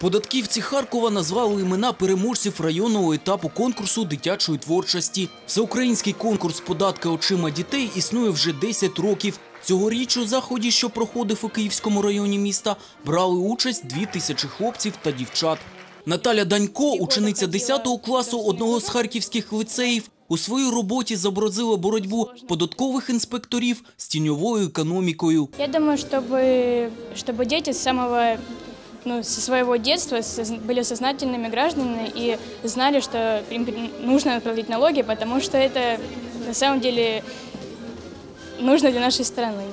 Податківці Харкова назвали імена переможців районного етапу конкурсу дитячої творчості. Всеукраїнський конкурс податки очима дітей існує вже 10 років. Цьогоріч у заході, що проходив у Київському районі міста, брали участь дві тисячі хлопців та дівчат. Наталя Данько, учениця 10 класу одного з харківських лицеїв, у своїй роботі зобразила боротьбу податкових інспекторів з тіньовою економікою. Я думаю, чтобы, чтобы дети с самого ну, со своего детства созна- были сознательными гражданами и знали, что им при- нужно платить налоги, потому что это на самом деле нужно для нашей страны.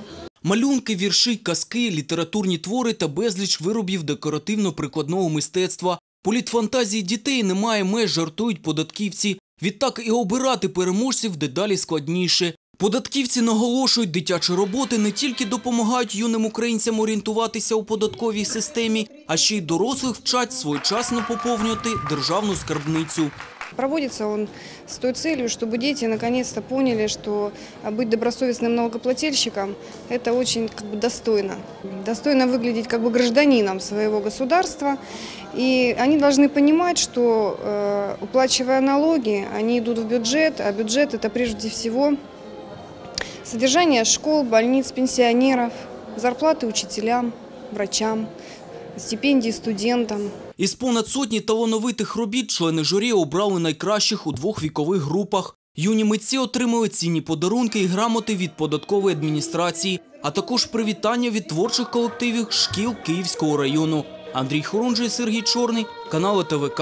Малюнки, вірші, казки, літературні твори та безліч виробів декоративно-прикладного мистецтва. Політ фантазії дітей немає меж, жартують податківці. Відтак і обирати переможців дедалі складніше. Податківці наголошують, дитячі роботи не тільки допомагають юним українцям орієнтуватися у податковій системі, а ще й дорослих вчать своєчасно поповнювати державну скарбницю. Проводится он с той целью, чтобы дети наконец-то поняли, что а, быть добросовестным налогоплательщиком – это очень как бы, достойно. Достойно выглядеть как бы гражданином своего государства. И они должны понимать, что э, уплачивая налоги, они идут в бюджет, а бюджет – это прежде всего содержание школ, больниц, пенсионеров, зарплаты учителям, врачам, стипендии студентам. Із понад сотні талановитих робіт члени журі обрали найкращих у двох вікових групах. Юні митці отримали цінні подарунки і грамоти від податкової адміністрації, а також привітання від творчих колективів шкіл Київського району. Андрій Хорунжий, Сергій Чорний, канал ТВК.